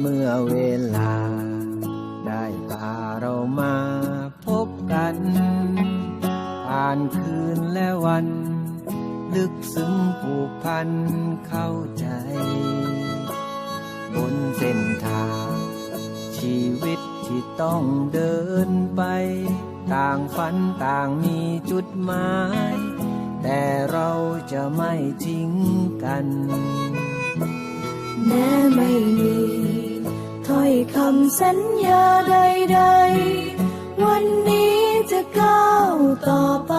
เมื่อเวลา ได้พาเรามาพบกัน ผ่านคืนและวัน ลึกซึ้งผูกพันเข้าใจ บนเส้นทาง ชีวิตที่ต้องเดินไป ต่างฝันต่างมีจุดหมาย แต่เราจะไม่ทิ้งกัน แม้ไม่มี อยคำสัญญาใดๆ วันนี้จะก้าวต่อไป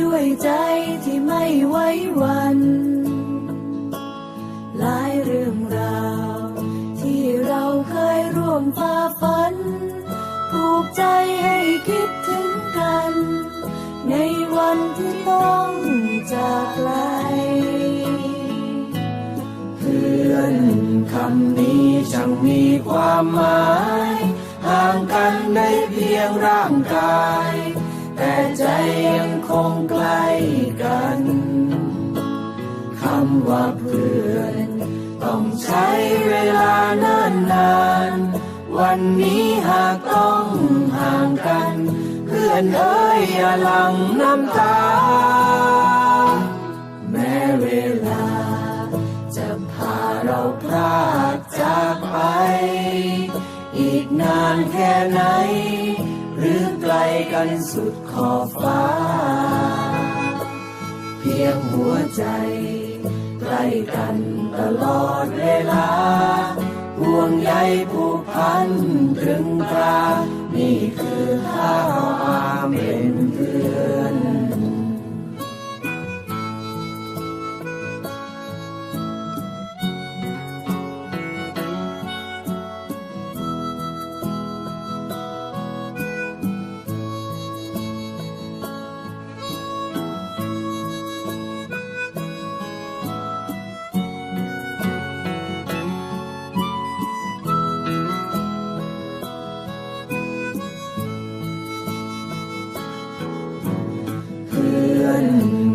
ด้วยใจที่ไม่ไว้วันหลายเรื่องราว ที่เราเคยร่วมฝ่าฟันผูกใจให้คิดถึงกัน ในวันที่ต้องจากลเนคำนี้ช่างมีความหมาย ห่างกันได้เพียงร่างกาย แต่ใจยังคงใกล้กันคำว่าเพื่อน ต้องใช้เวลานานนาน วันนี้หากต้องห่างกัน เพื่อนเอ้ยอย่าหลังน้ำตา แม้เวลา เราพรากจากไป อีกนานแค่ไหน หรือไกลกันสุดขอบฟ้า เพียงหัวใจ ใกล้กันตลอดเวลาห่วงใยผูกพันตรึงตรา นี่คือข้าเรามาเป็นเพื่อน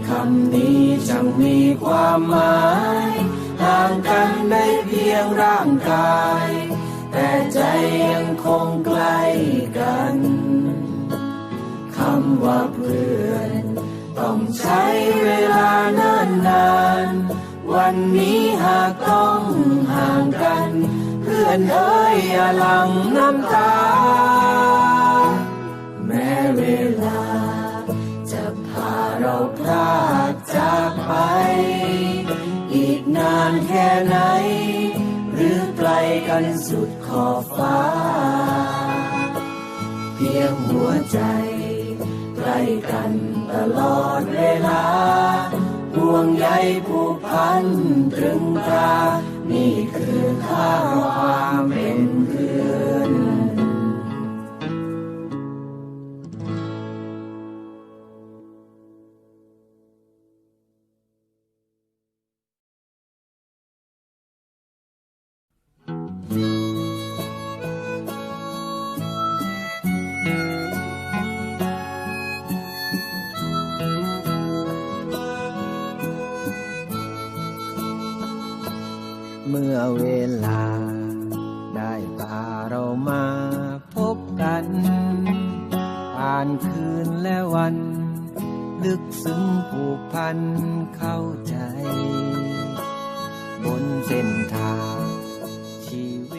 คำนี้ช่างมีความหมายห่างกันได้เพียงร่างกาย แต่ใจยังคงใกล้กันคำว่าเพื่อน ต้องใช้เวลานานนานๆวันนี้หากต้องห่างกัน เพื่อนเอ้ยอย่าหลังน้ำตา นานแค่ไหน หรือไกลกันสุดขอบฟ้า เพียงหัวใจ ใกล้กันตลอดเวลาห่วงใยผูกพันตรึงตรา ซึ้งผูกพันเข้าใจ บนเส้นทางชีวิต